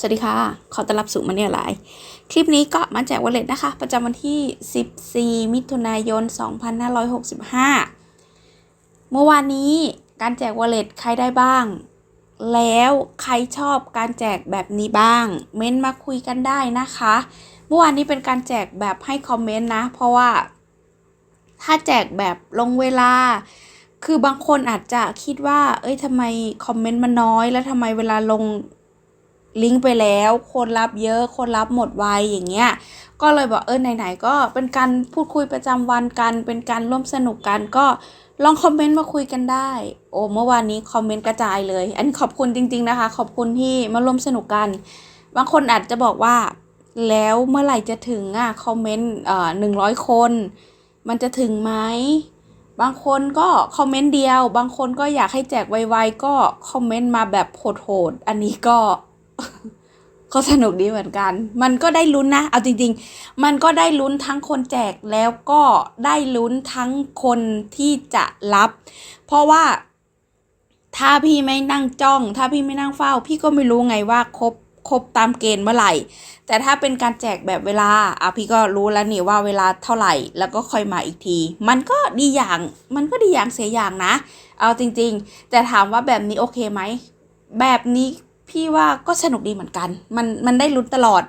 สวัสดีค่ะ ขอต้อนรับสู่มันเนี่ยไลฟ์คลิปนี้ก็มาแจกวอลเล็ตนะคะ ประจำวันที่ 14 มิถุนายน 2565 เมื่อวานนี้การแจกวอลเล็ตใครได้บ้าง แล้วใครชอบการแจกแบบนี้บ้าง เม้นมาคุยกันได้นะคะ เมื่อวานนี้เป็นการแจกแบบให้คอมเมนต์นะ เพราะว่า ถ้าแจกแบบลงเวลาคือบางคนอาจจะคิดว่า เอ้ยทำไมคอมเมนต์มันน้อย แล้วทำไมเวลาลง ลิงก์ไปแล้ว คนรับเยอะคนรับหมดไวอย่างเงี้ยก็เลยบอกเออไหนๆก็เป็นการพูดคุยประจำวันกัน เป็นการร่วมสนุกกันก็ลองคอมเมนต์มาคุยกันได้ โอ้เมื่อวานนี้คอมเมนต์กระจายเลย อันนขอบคุณจริง ๆนะคะ ขอบคุณที่มาร่วมสนุกกัน บางคนอาจจะบอกว่า แล้วเมื่อไหร่จะถึงอะคอมเมนต์เอ่อหนึ่งร้อยคน มันจะถึงไหมบางคนก็คอมเมนต์เดียว บางคนก็อยากให้แจกไวๆก็คอมเมนต์มาแบบโหดๆอันนี้ก็ ก็สนุกดีเหมือนกัน มันก็ได้ลุ้นนะ เอาจริงๆ มันก็ได้ลุ้นทั้งคนแจกแล้วก็ได้ลุ้นทั้งคนที่จะรับ เพราะว่า ถ้าพี่ไม่นั่งจ้อง ถ้าพี่ไม่นั่งเฝ้า พี่ก็ไม่รู้ไงว่าครบครบตามเกณฑ์เมื่อไหร่ แต่ถ้าเป็นการแจกแบบเวลา อะพี่ก็รู้แล้วนี่ว่าเวลาเท่าไหร่ แล้วก็ค่อยมาอีกที มันก็ดีอย่าง มันก็ดีอย่างเสียอย่างนะ เอาจริง ๆ แต่ถามว่าแบบนี้โอเคไหม แบบนี้ พี่ว่าก็สนุกดีเหมือนกัน มันมันได้ลุ้นตลอด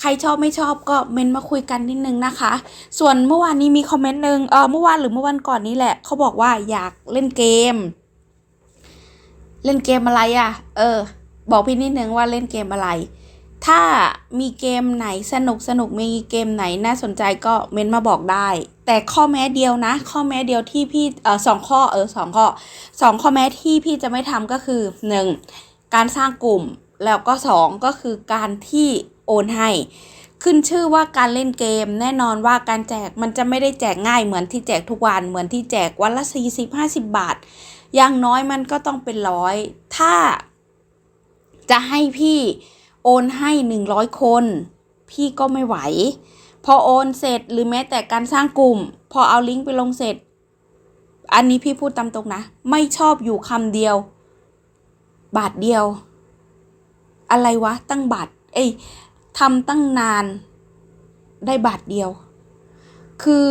ใครชอบไม่ชอบก็เมนมาคุยกันนิดนึงนะคะ ส่วนเมื่อวานนี้มีคอมเมนต์หนึ่งเออเมื่อวานหรือเมื่อวันก่อนนี้แหละเขาบอกว่าอยากเล่นเกม เล่นเกมอะไรอะ่ะ เออ บอกพี่นิดนึงว่าเล่นเกมอะไร ถ้ามีเกมไหนสนุกสนุกมีเกมไหนน่าสนใจก็เมนมาบอกได้ แต่ข้อแม้เดียวนะ ข้อแม้เดียวที่พี่เออสองข้อเออสองข้อสองข้อแม้ที่พี่จะไม่ทำก็คือหนึ่ง การสร้างกลุ่มแล้วก็สองก็คือการที่โอนให้ ขึ้นชื่อว่าการเล่นเกม แน่นอนว่าการแจกมันจะไม่ได้แจกง่ายเหมือนที่แจกทุกวันเหมือนที่แจกวันละ 40 50 บาท อย่างน้อยมันก็ต้องเป็นร้อยถ้าจะให้พี่โอนให้หนึ่งร้อยคน พี่ก็ไม่ไหว พอโอนเสร็จหรือแม้แต่การสร้างกลุ่ม พอเอาลิงก์ไปลงเสร็จ อันนี้พี่พูดตามตรงนะ ไม่ชอบอยู่คำเดียว บาทเดียว อะไรวะ ตั้งบาท เอ้ยทำตั้งนาน ได้บาทเดียว คือ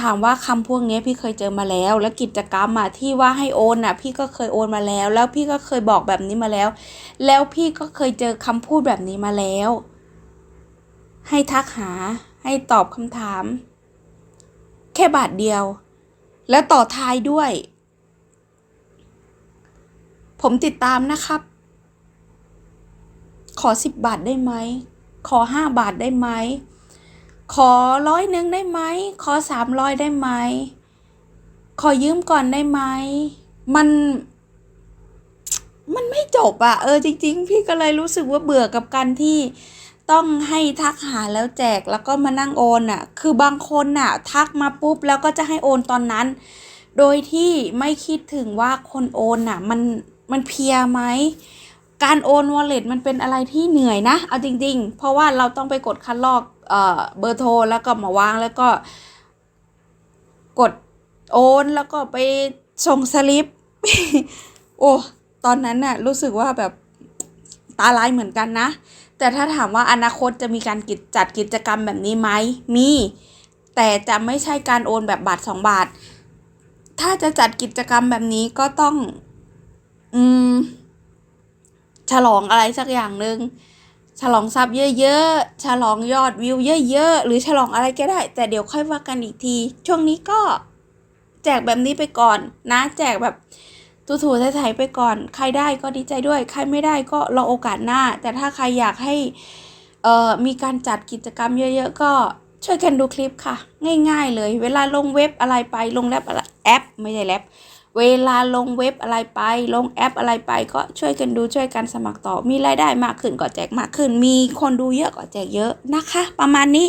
ถามว่าคำพวกนี้พี่เคยเจอมาแล้ว แล้วกิจกรรมอะที่ว่าให้โอนอะพี่ก็เคยโอนมาแล้ว แล้วพี่ก็เคยบอกแบบนี้มาแล้ว แล้วพี่ก็เคยเจอคำพูดแบบนี้มาแล้ว ให้ทักหา ให้ตอบคำถาม แค่บาทเดียว แล้วต่อท้ายด้วย ผมติดตามนะครับ ขอสิบบาทได้ไหม ขอห้าบาทได้ไหม ขอร้อยหนึ่งได้ไหม ขอสามร้อยได้ไหม ขอยืมก่อนได้ไหม มัน มันไม่จบอะเออจริง ๆ พี่ก็เลยรู้สึกว่าเบื่อกับการที่ต้องให้ทักหาแล้วแจกแล้วก็มานั่งโอนอะคือบางคนอะทักมาปุ๊บแล้วก็จะให้โอนตอนนั้น โดยที่ไม่คิดถึงว่าคนโอนอะมัน มันเพียไหมการโอนวอลเล็ตมันเป็นอะไรที่เหนื่อยนะ เอาจริง ๆ เพราะว่าเราต้องไปกดคัดลอกเอ่อเบอร์โทรแล้วก็มาวางแล้วก็ กดโอนแล้วก็ไปส่งสลิป โอ้ตอนนั้นน่ะรู้สึกว่าแบบตาลายเหมือนกันนะ แต่ถ้าถามว่าอนาคตจะมีการกิจจัดกิจกรรมแบบนี้ไหมมี แต่จะไม่ใช่การโอนแบบบาทสองบาท ถ้าจะจัดกิจกรรมแบบนี้ก็ต้อง อืม ฉลองอะไรสักอย่างหนึ่งฉลองซับเยอะๆ ฉลองยอดวิวเยอะๆ หรือฉลองอะไรก็ได้ แต่เดี๋ยวค่อยว่ากันอีกที ช่วงนี้ก็แจกแบบนี้ไปก่อนนะ แจกแบบถูๆไถๆไปก่อน ใครได้ก็ดีใจด้วย ใครไม่ได้ก็รอโอกาสหน้า แต่ถ้าใครอยากให้เอ่อมีการจัดกิจกรรมเยอะๆ ก็ช่วยกันดูคลิปค่ะ ง่ายๆเลย เวลาลงเว็บอะไรไปลงแอปอะไรแอป ไม่ใช่แอป เวลาลงเว็บอะไรไป ลงแอปอะไรไป ก็ช่วยกันดูช่วยกันสมัครต่อ มีรายได้มากขึ้นก็แจกมากขึ้น มีคนดูเยอะก็แจกเยอะนะคะ ประมาณนี้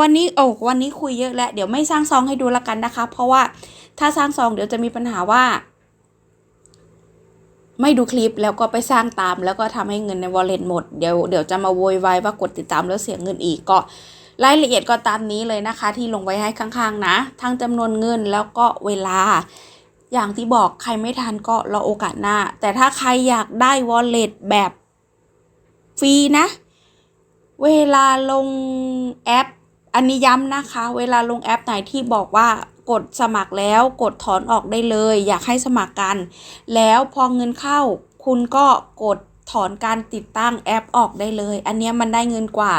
วันนี้โอ้วันนี้คุยเยอะแล้วเดี๋ยวไม่สร้างซองให้ดูละกันนะคะ เพราะว่าถ้าสร้างซองเดี๋ยวจะมีปัญหาว่า ไม่ดูคลิปแล้วก็ไปสร้างตาม แล้วก็ทำให้เงินใน wallet หมดเดี๋ยวเดี๋ยวจะมาโวยวายว่ากดติดตามแล้วเสียเงินอีกก็รายละเอียดก็ตามนี้เลยนะคะที่ลงไว้ให้ข้างๆนะ ทั้งจำนวนเงินแล้วก็เวลา อย่างที่บอกใครไม่ทันก็รอโอกาสหน้า แต่ถ้าใครอยากได้ wallet แบบฟรีนะ เวลาลงแอป อันนี้ย้ำนะคะ เวลาลงแอปไหนที่บอกว่ากดสมัครแล้วกดถอนออกได้เลย อยากให้สมัครกัน แล้วพอเงินเข้าคุณก็กดถอนการติดตั้งแอปออกได้เลย อันนี้มันได้เงินกว่า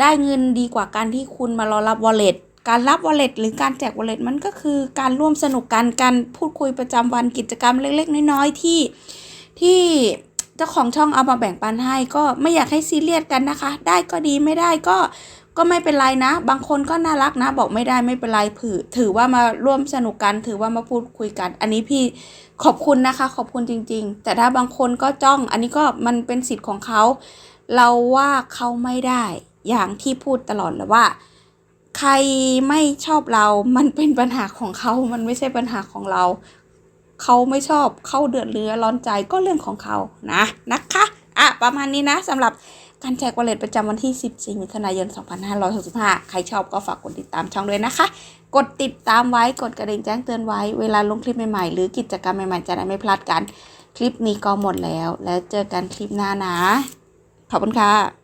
ได้เงินดีกว่าการที่คุณมารอรับ wallet การรับ wallet หรือการแจก wallet มันก็คือการร่วมสนุกกันการพูดคุยประจำวันกิจกรรมเล็ก ๆ น้อยๆที่ที่เจ้าของช่องเอามาแบ่งปันให้ ก็ไม่อยากให้ซีเรียสกันนะคะ ได้ก็ดีไม่ได้ก็ก็ไม่เป็นไรนะ บางคนก็น่ารักนะ บอกไม่ได้ไม่เป็นไรผือถือว่ามาร่วมสนุกกัน ถือว่ามาพูดคุยกัน อันนี้พี่ขอบคุณนะคะ ขอบคุณจริง ๆ แต่ถ้าบางคนก็จ้อง อันนี้ก็มันเป็นสิทธิ์ของเขา เราว่าเขาไม่ได้ อย่างที่พูดตลอดเลยว่า ใครไม่ชอบเรา มันเป็นปัญหาของเขา มันไม่ใช่ปัญหาของเรา เขาไม่ชอบ เขาเดือดเรือร้อนใจก็เรื่องของเขานะ นะคะ อะ ประมาณนี้นะสำหรับการแจกวอลเล็ตประจำวันที่ 14 มิถุนายน 2565 ใครชอบก็ฝากกดติดตามช่องด้วยนะคะ กดติดตามไว้ กดกระดิ่งแจ้งเตือนไว้ เวลาลงคลิปใหม่ๆ หรือกิจกรรมใหม่ๆ จะได้ไม่พลาดกัน คลิปนี้ก็หมดแล้ว แล้วเจอกันคลิปหน้านะ ขอบคุณค่ะ